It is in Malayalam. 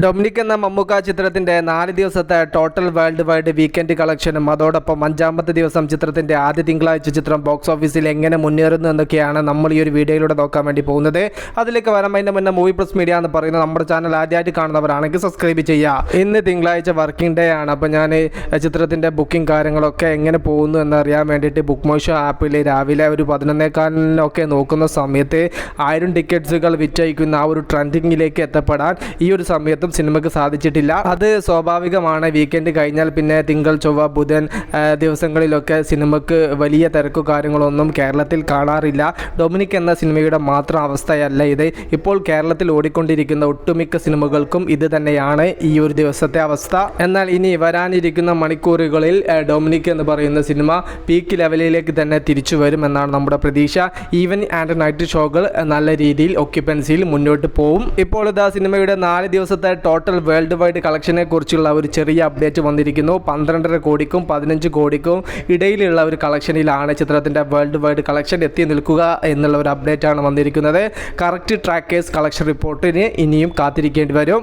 ഡൊമിനിക് എന്ന മമ്മൂക്ക ചിത്രത്തിന്റെ നാല് ദിവസത്തെ ടോട്ടൽ വേൾഡ് വൈഡ് വീക്കെൻഡ് കളക്ഷനും അതോടൊപ്പം അഞ്ചാമത്തെ ദിവസം ചിത്രത്തിന്റെ ആദ്യ തിങ്കളാഴ്ച ചിത്രം ബോക്സ് ഓഫീസിൽ എങ്ങനെ മുന്നേറുന്നു എന്നൊക്കെയാണ് നമ്മൾ ഈ ഒരു വീഡിയോയിലൂടെ നോക്കാൻ വേണ്ടി പോകുന്നത്. അതിലേക്ക് വരാൻ അതിന്റെ മുന്നേ മൂവി പ്ലസ് മീഡിയ എന്ന് പറയുന്ന നമ്മുടെ ചാനൽ ആദ്യമായിട്ട് കാണുന്നവരാണെങ്കിൽ സബ്സ്ക്രൈബ് ചെയ്യുക. ഇന്ന് തിങ്കളാഴ്ച വർക്കിംഗ് ഡേ ആണ്. അപ്പോൾ ഞാൻ ചിത്രത്തിന്റെ ബുക്കിംഗ് കാര്യങ്ങളൊക്കെ എങ്ങനെ പോകുന്നു എന്നറിയാൻ വേണ്ടിയിട്ട് ബുക്ക് മോഷോ ആപ്പിൽ രാവിലെ ഒരു പതിനൊന്നേക്കാലിനൊക്കെ നോക്കുന്ന സമയത്ത് ആയിരം ടിക്കറ്റ്സുകൾ വിറ്റയിക്കുന്ന ആ ഒരു ട്രെൻഡിങ്ങിലേക്ക് എത്തപ്പെടാൻ ഈ ഒരു സമയത്തും സിനിമയ്ക്ക് സാധിച്ചിട്ടില്ല. അത് സ്വാഭാവികമാണ്. വീക്കെൻഡ് കഴിഞ്ഞാൽ പിന്നെ തിങ്കൾ ചൊവ്വ ബുധൻ ദിവസങ്ങളിലൊക്കെ സിനിമയ്ക്ക് വലിയ തിരക്കു കാര്യങ്ങളൊന്നും കേരളത്തിൽ കാണാറില്ല. ഡൊമിനിക് എന്ന സിനിമയുടെ മാത്രം അവസ്ഥയല്ല ഇത്. ഇപ്പോൾ കേരളത്തിൽ ഓടിക്കൊണ്ടിരിക്കുന്ന ഒട്ടുമിക്ക സിനിമകൾക്കും ഇത് തന്നെയാണ് ഈ ഒരു ദിവസത്തെ അവസ്ഥ. എന്നാൽ ഇനി വരാനിരിക്കുന്ന മണിക്കൂറുകളിൽ ഡൊമിനിക് എന്ന് പറയുന്ന സിനിമ പീക്ക് ലെവലിലേക്ക് തന്നെ തിരിച്ചു വരും എന്നാണ് നമ്മുടെ പ്രതീക്ഷ. ഈവൻ ആൻഡ് നൈറ്റ് ഷോകൾ നല്ല രീതിയിൽ ഒക്യുപ്പൻസിയിൽ മുന്നോട്ട് പോകും ഇപ്പോൾ ഇതാ സിനിമയുടെ നാല് ദിവസത്തെ ടോട്ടൽ വേൾഡ് വൈഡ് കളക്ഷനെ കുറിച്ചുള്ള ഒരു ചെറിയ അപ്ഡേറ്റ് വന്നിരിക്കുന്നു. പന്ത്രണ്ടര കോടിക്കും പതിനഞ്ച് കോടിക്കും ഇടയിലുള്ള ഒരു കളക്ഷനിലാണ് ചിത്രത്തിന്റെ വേൾഡ് വൈഡ് കളക്ഷൻ എത്തി നിൽക്കുക എന്നുള്ള ഒരു അപ്ഡേറ്റ് ആണ് വന്നിരിക്കുന്നത്. കറക്റ്റ് ട്രാക്കേഴ്സ് കളക്ഷൻ റിപ്പോർട്ടിന് ഇനിയും കാത്തിരിക്കേണ്ടി വരും.